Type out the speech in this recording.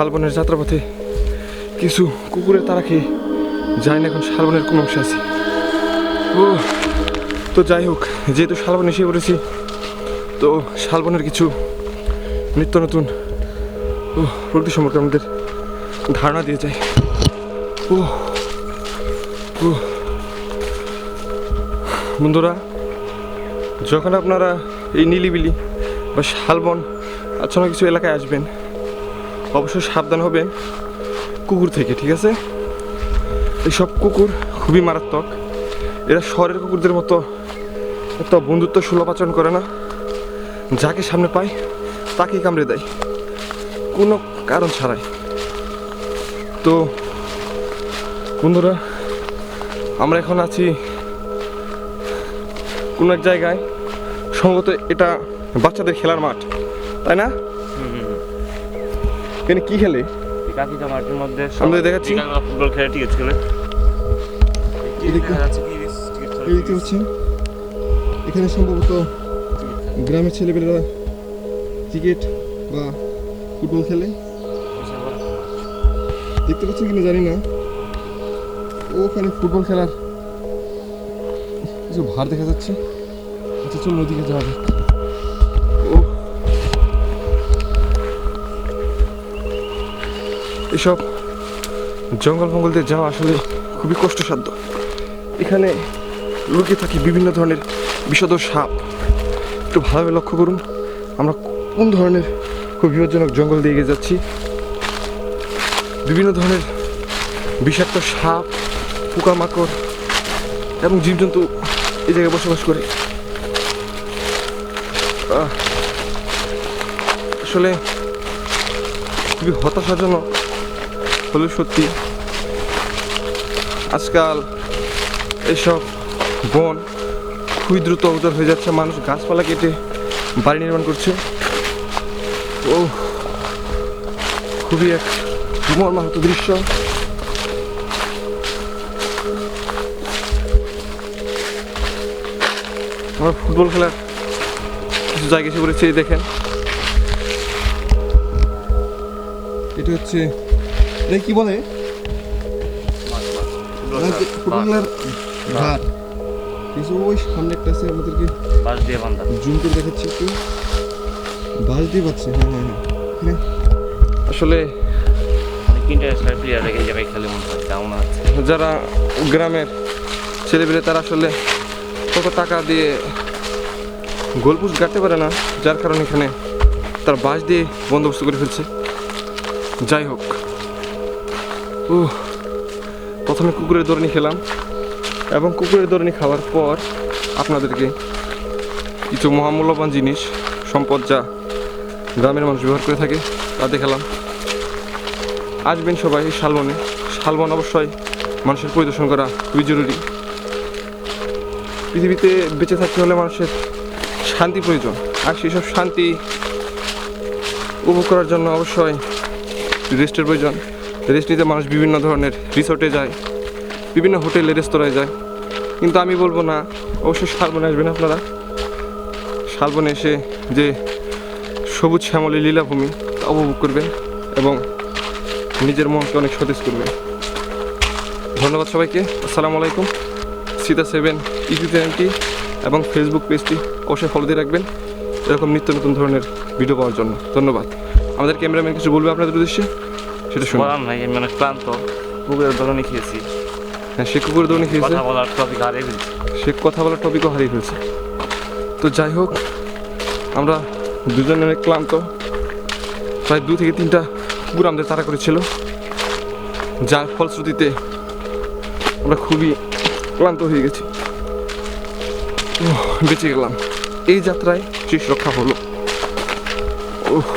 শালবনের যাত্রাপথে কিছু কুকুরের তারা খেয়ে যায় না এখন শালবনের কোন অংশে আছি। ও, তো যাই হোক, যেহেতু শালবন এসে পড়েছি, তো শালবনের কিছু নিত্য নতুন, ও, প্রকৃতি সম্পর্কে আমাদের ধারণা দিয়ে যায় ও ও। বন্ধুরা, যখন আপনারা এই নিলিবিলি বা শালবন আচ্ছন্ন কিছু এলাকায় আসবেন অবশ্যই সাবধান হবেন কুকুর থেকে, ঠিক আছে? এইসব কুকুর খুবই মারাত্মক। এরা শহরের কুকুরদের মতো এত বন্ধুত্ব সুলভ আচরণ করে না। যাকে সামনে পায় তাকেই কামড়ে দেয়। কোনো কারণ ছাড়াই। তো, বন্ধুরা, আমরা এখন আছি কোনো এক জায়গায়। সম্ভবত এটা বাচ্চাদের খেলার মাঠ, তাই না? এখানে কি খেলে? মাঠের মধ্যে দেখাচ্ছি। ফুটবল খেলে টিকিট খেলে। দেখতে পাচ্ছেন? এখানে সম্ভবত গ্রামের ছেলেপেলেরা ক্রিকেট বা ফুটবল খেলে। দেখতে পাচ্ছেন কিনা জানি না। ওখানে ফুটবল খেলার কিছু ভার দেখা যাচ্ছে। আচ্ছা চলুন ওদিকে যাওয়া যাক। এসব জঙ্গল ফঙ্গল দিয়ে যাওয়া আসলে খুবই কষ্টসাধ্য। এখানে লুকিয়ে থাকে বিভিন্ন ধরনের বিষদ সাপ। একটু ভালোভাবে লক্ষ্য করুন, আমরা কোন ধরনের খুব বিপজ্জনক জঙ্গল দিয়ে এগিয়ে যাচ্ছি। বিভিন্ন ধরনের বিষাক্ত সাপ, পোকামাকড় এবং জীবজন্তু এই জায়গায় বসবাস করে। আসলে খুবই হতাশাজনক হলো সত্যি। আজকাল এইসব বন খুবই দ্রুত উজাড় হয়ে যাচ্ছে। মানুষ গাছপালা কেটে বাড়ি নির্মাণ করছে। ও, খুবই এক মর্মাহত দৃশ্য। আমরা ফুটবল খেলার কিছু জায়গা এসে পড়েছি দেখেন। এটা হচ্ছে কি বলে? ঘাট। কিছু ওই সামনে একটা আছে আমাদেরকে বাস দিয়ে বান্ধা জুম করে দেখাচ্ছি একটু। বাস দিয়ে পাচ্ছে হ্যাঁ হ্যাঁ হ্যাঁ। আসলে ইন্টারন্যাশনাল প্লেয়ার খেলে মনে হয় কেমন আছে। যারা গ্রামের ছেলেপেলে তারা আসলে কত টাকা দিয়ে গোলপুষ গাড়তে পারে না যার কারণে এখানে তার বাস দিয়ে বন্দোবস্ত করে ফেলছে। যাই হোক। প্রথমে কুকুরের দৌড়নি খেলাম এবং কুকুরের দৌড়নি খাওয়ার পর আপনাদেরকে কিছু মহামূল্যবান জিনিস, সম্পদ যা গ্রামের মানুষ ব্যবহার করে থাকে, তা দেখালাম। আসবেন সবাই শালবনে। শালবন অবশ্যই মানুষের পরিদর্শন করা খুবই জরুরি। পৃথিবীতে বেঁচে থাকতে হলে মানুষের শান্তি প্রয়োজন। আর সেসব শান্তি উপভোগ করার জন্য অবশ্যই রেস্টের প্রয়োজন। রেস্ট নিতে মানুষ বিভিন্ন ধরনের রিসোর্টে যায়, বিভিন্ন হোটেলে, রেস্তোরাঁয় যায়। কিন্তু আমি বলব না, অবশ্যই শালবনে আসবেন আপনারা। শালবনে এসে যে সবুজ শ্যামলী লীলাভূমি তা উপভোগ করবেন এবং নিজের মনকে অনেক সতেজ করবে ধন্যবাদ সবাইকে। আসসালামু আলাইকুম। সীতা সেভেন ইউটিউব চ্যানেলটি এবং ফেসবুক পেজটি অবশ্যই ফলো দিয়ে রাখবেন এরকম নিত্য নতুন ধরনের ভিডিও পাওয়ার জন্য। ধন্যবাদ। আমাদের ক্যামেরাম্যান কিছু বলবে আপনাদের উদ্দেশ্যে? সেটা শুনুন। বলার নাই আমি অনেক ক্লান্ত পুকুরের ধরনের খেয়েছি। হ্যাঁ সে কুকুর দৌড়ে খেয়েছে? কথা বলার টপিক হারিয়ে ফেলছি। সে কথা বলার টপিকও হারিয়ে ফেলছে। তো যাই হোক আমরা দুজন অনেক ক্লান্ত। প্রায় দু থেকে তিনটা কুকুর আমাদের তাড়া করেছিল। যার ফলশ্রুতিতে আমরা খুবই ক্লান্ত হয়ে গেছি। বেঁচে গেলাম। এই যাত্রায় শেষ রক্ষা হলো। উহ